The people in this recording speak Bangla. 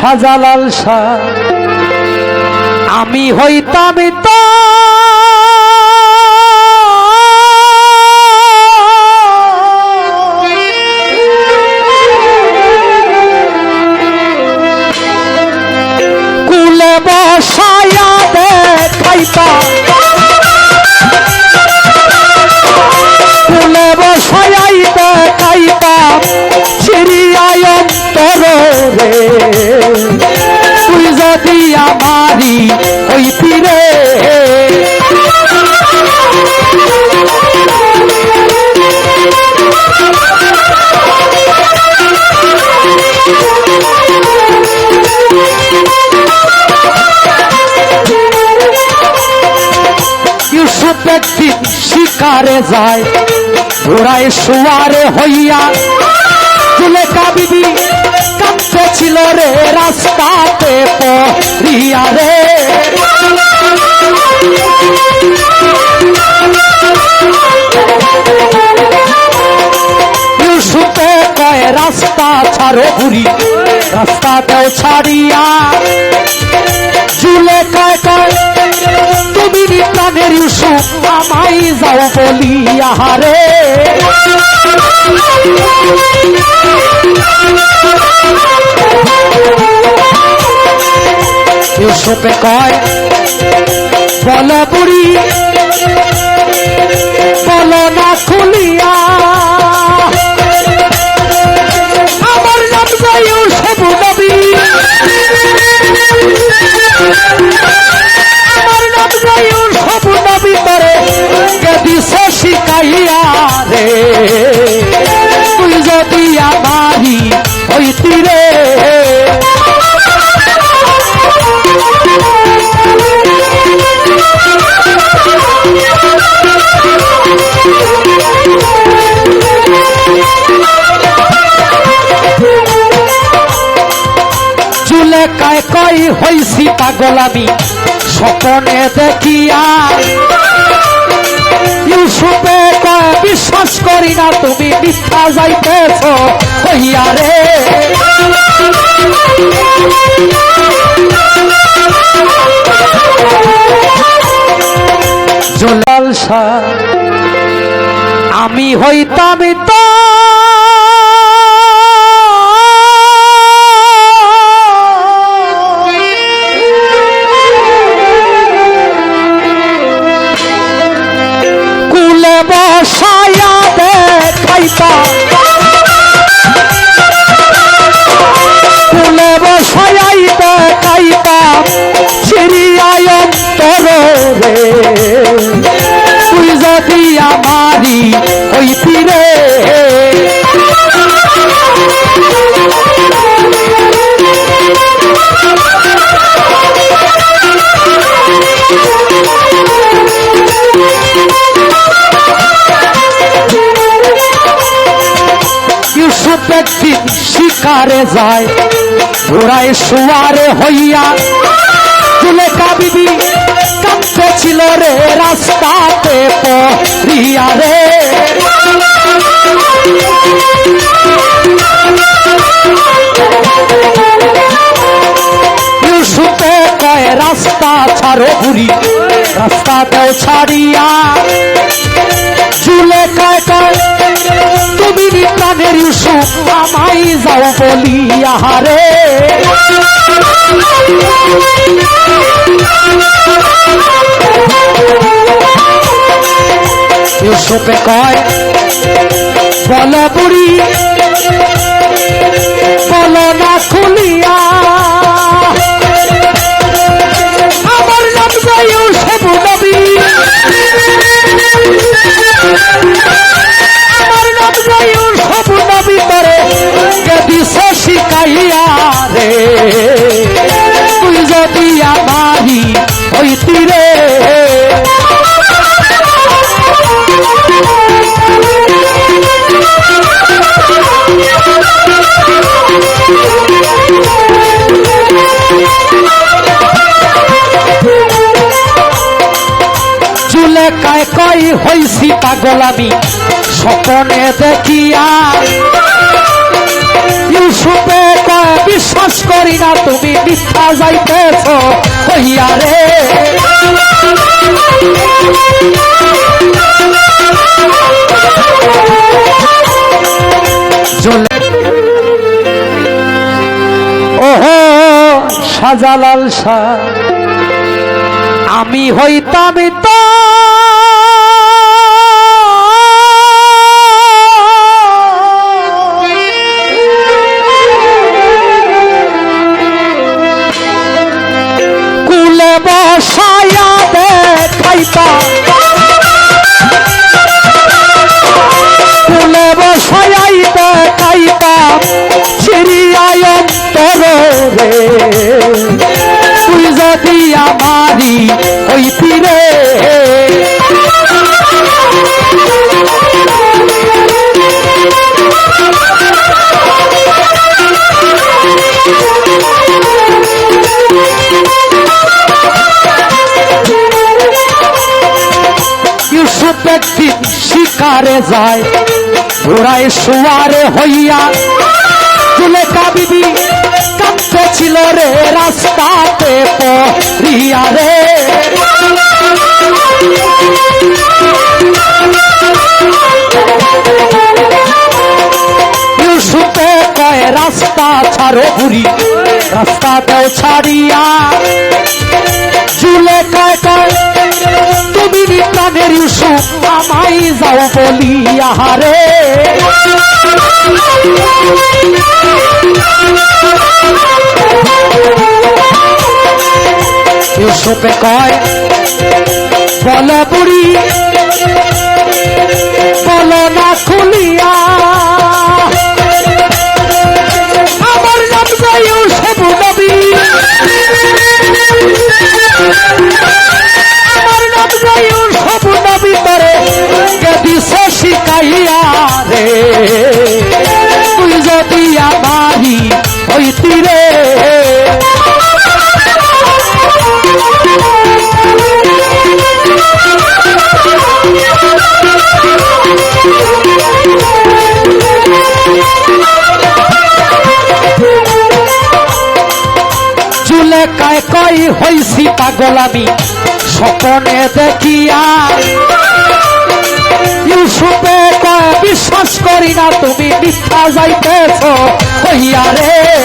সাজালাল শাহ। আমি হইতাম তো শিকারে যায় ঘোড়ায় সুয়ারে হইয়া জুলেখা বিবি কাঁদতে ছিল রে রাস্তাতে পড়িয়া রে। রাস্তা ছাড়ো ঘুরি রাস্তাতেও ছাড়িয়া। জুলেখায় কয় তুমি প্রাণের আমাই যাও বলিয়া রে ইউসুফে কয়, বল বুড়ি, বল না কায় কই হইছি পাগল আমি দেখিয়া ইউসুফে কয়, বিশ্বাস করি না তুমি মিথ্যা যাইতেছ, হইয়া রে। জলাল আমি হইতাম তো শিকারে যায়। ঘোড়ায় শুয়ারে হইয়া জুলেখা কাঁদতে ছিল রে রাস্তাতে পড়িয়া রে। রাস্তা ছাড়ো ঘুরি রাস্তাতেও ছাড়িয়া আমাই যাও বলিয়া রে ইউসুফে কয় বলা বুড়ি কই হইছি পাগল আমি স্বপনে দেখিয়া ইউসুফে কয়, বিশ্বাস করি না তুমি মিথ্যা যাইতেছ হইয়া রে। ওহো সাজালাল শাহ, আমি হইতাম তো শিকারে যায়, ঘোড়ায় শুয়ারে হইয়া জুলেখা বিবি কাঁদতে ছিল রে, রাস্তাতে পড়িয়া রে। রাস্তা ছাড়ো ঘুরি রাস্তাটাও ছাড়িয়া। চুলে কয় কয় তুমি প্রাণের ইউসুফ আমাই যাও বলি আহারে ইউসুফে কয় বলা বুড়ি যদি আমারি হইতি রে চুলে কই হইছি পাগল আমি স্বপনে দেখিয়া। ইউসুফে বিশ্বাস করি না তুমি মিথ্যা যাইতেছ। কইয়া রে।